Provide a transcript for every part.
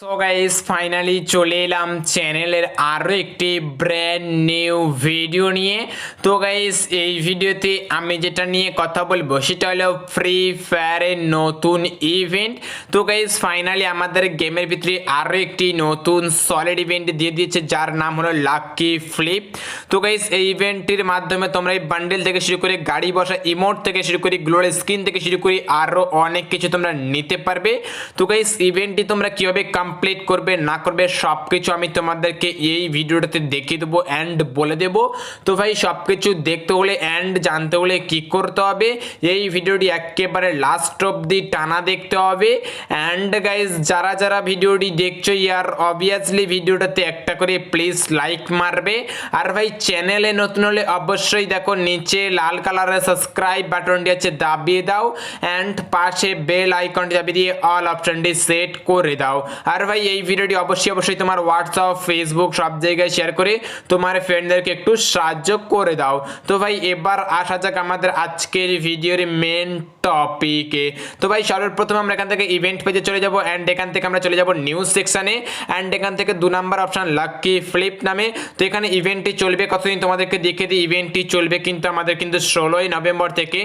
So guys finally চলে এলাম চ্যানেলের আরও একটি ব্র্যান্ড নিউ ভিডিও নিয়ে। তো গাইস এই ভিডিওতে আমি যেটা নিয়ে কথা বলব, সেটা হলো ফ্রি ফায়ারের নতুন ইভেন্ট তো গাইস ফাইনালি আমাদের গেমের ভিতরে আরও একটি নতুন সলিড ইভেন্ট দিয়ে দিয়েছে, যার নাম হলো লাকি ফ্লিপ তো গাইস এই ইভেন্টটির মাধ্যমে তোমরা এই বান্ডেল থেকে শুরু করে গাড়ি বসা ইমোট থেকে শুরু করে গ্লোর স্ক্রিন থেকে শুরু করে আরও অনেক কিছু তোমরা নিতে পারবে। তো গাইস ইভেন্টটি তোমরা কীভাবে কমপ্লিট করবে, না করবে সব কিছু আমি তোমাদেরকে এই ভিডিওটাতে দেখিয়ে দেবো অ্যান্ড বলে দেবো। তো ভাই সব কিছু দেখতে হলে অ্যান্ড জানতে হলে কি করতে হবে। এই ভিডিওটি একেবারে লাস্ট অবধি টানা দেখতে হবে। অ্যান্ড গাইজ যারা যারা ভিডিওটি দেখছ ইয়ার অবভিয়াসলি ভিডিওটাতে একটা করে প্লিজ লাইক মারবে। আর ভাই চ্যানেলে নতুন হলে অবশ্যই দেখো, নিচে লাল কালারের সাবস্ক্রাইব বাটনটি আছে, দাবিয়ে দাও। অ্যান্ড পাশে বেল আইকনটি দাবিয়ে দিয়ে অল অপশনটি সেট করে দাও। আর ভাই, এই ভিডিওটি অবশ্যই অবশ্যই তোমার হোয়াটসঅ্যাপ ফেসবুক সব জায়গায় শেয়ার করে তোমার ফ্রেন্ডদেরকে একটু সাহায্য করে দাও। তো ভাই, এবার আসা যাক আমাদের আজকের ভিডিওর মেন টপিকে তো ভাই, সর্বপ্রথম আমরা এখান থেকে ইভেন্ট পেজে চলে যাব অ্যান্ড এখান থেকে আমরা চলে যাব নিউজ সেকশানে অ্যান্ড এখান থেকে দু নাম্বার অপশান লাকি ফ্লিপ নামে। তো এখানে ইভেন্টটি চলবে, কতদিন তোমাদেরকে দেখে দিই ইভেন্টটি চলবে কিন্তু আমাদের কিন্তু ষোলোই নভেম্বর থেকে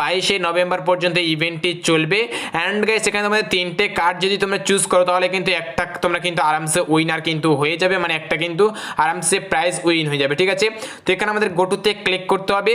বাইশে নভেম্বর পর্যন্ত ইভেন্টটি চলবে। অ্যান্ড গাইস এখানে তোমাদের তিনটে কার্ড যদি তোমরা চুজ করো, তাহলে কিন্তু একটা তোমরা কিন্তু আরামসে উইনার কিন্তু হয়ে যাবে মানে একটা কিন্তু আরামসে প্রাইজ উইন হয়ে যাবে, ঠিক আছে? তো এখানে আমাদের গোটুতে ক্লিক করতে হবে।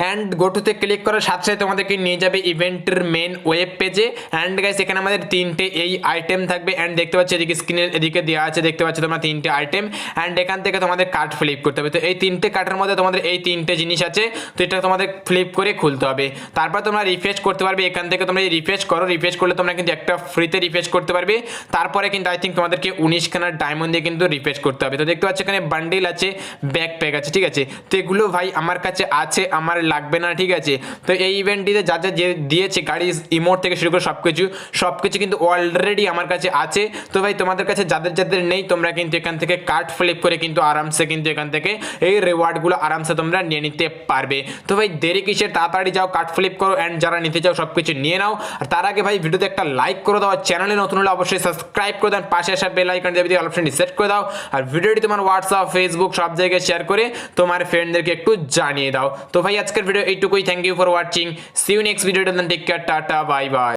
অ্যান্ড গোটুতে ক্লিক করার সাথে সাথে তোমাদেরকে নিয়ে যাবে ইভেন্টের মেন ওয়েব পেজে অ্যান্ড গাইস এখানে আমাদের তিনটে এই আইটেম থাকবে। অ্যান্ড দেখতে পাচ্ছি এদিকে স্ক্রিনের এদিকে দেওয়া আছে, দেখতে পাচ্ছি তোমরা তিনটে আইটেম অ্যান্ড এখান থেকে তোমাদের কার্ড ফ্লিপ করতে হবে। তো এই তিনটে কার্ডের মধ্যে তোমাদের এই তিনটে জিনিস আছে। তো এটা তোমাদের ফ্লিপ করে খুলতে হবে। তারপর তোমরা রিফ্রেশ করতে পারবে। এখান থেকে তোমরা রিফ্রেশ করো। রিফ্রেশ করলে তোমরা কিন্তু একটা ফ্রিতে রিফ্রেশ করতে পারবে। তারপরে কিন্তু আই থিঙ্ক তোমাদেরকে উনিশখানার ডায়মন্ড দিয়ে কিন্তু রিফ্রেশ করতে হবে। তো দেখতে পাচ্ছ এখানে বান্ডিল আছে ব্যাক প্যাক আছে, ঠিক আছে? তো এগুলো ভাই আমার কাছে আছে, আমার লাগবে না, ঠিক আছে? তো এই ইভেন্টটিতে যা যা যে দিয়েছে, গাড়ি ইমোট থেকে শুরু করে সব কিছু সব কিছু কিন্তু অলরেডি আমার কাছে আছে। তো ভাই, তোমাদের কাছে যাদের যাদের নেই, তোমরা কিন্তু এখান থেকে কার্ড ফ্লিপ করে কিন্তু আরামসে কিন্তু এখান থেকে এই রিওয়ার্ডগুলো আরামসে তোমরা নিয়ে নিতে পারবে। তো ভাই, দেরি কিসের? তাড়াতাড়ি যাও কার্ড ফ্লিপ করো অ্যান্ড যারা নিতে চাও সব কিছু নিয়ে নাও। আর তার আগে ভাই, ভিডিওতে একটা লাইক করে দাও চ্যানেলে নতুন হলে অবশ্যই সাবস্ক্রাইব করে দাও পাশে আসা বেল আইকন দেবে দিয়ে অপশনটি সেট করে দাও। আর ভিডিওটি তোমার হোয়াটসঅ্যাপ ফেসবুক সব জায়গায় শেয়ার করে তোমার ফ্রেন্ডদেরকে একটু জানিয়ে দাও। তো ভাই, আজকের ভিডিও এইটুকুই। Thank you for watching see you next video take care tata bye bye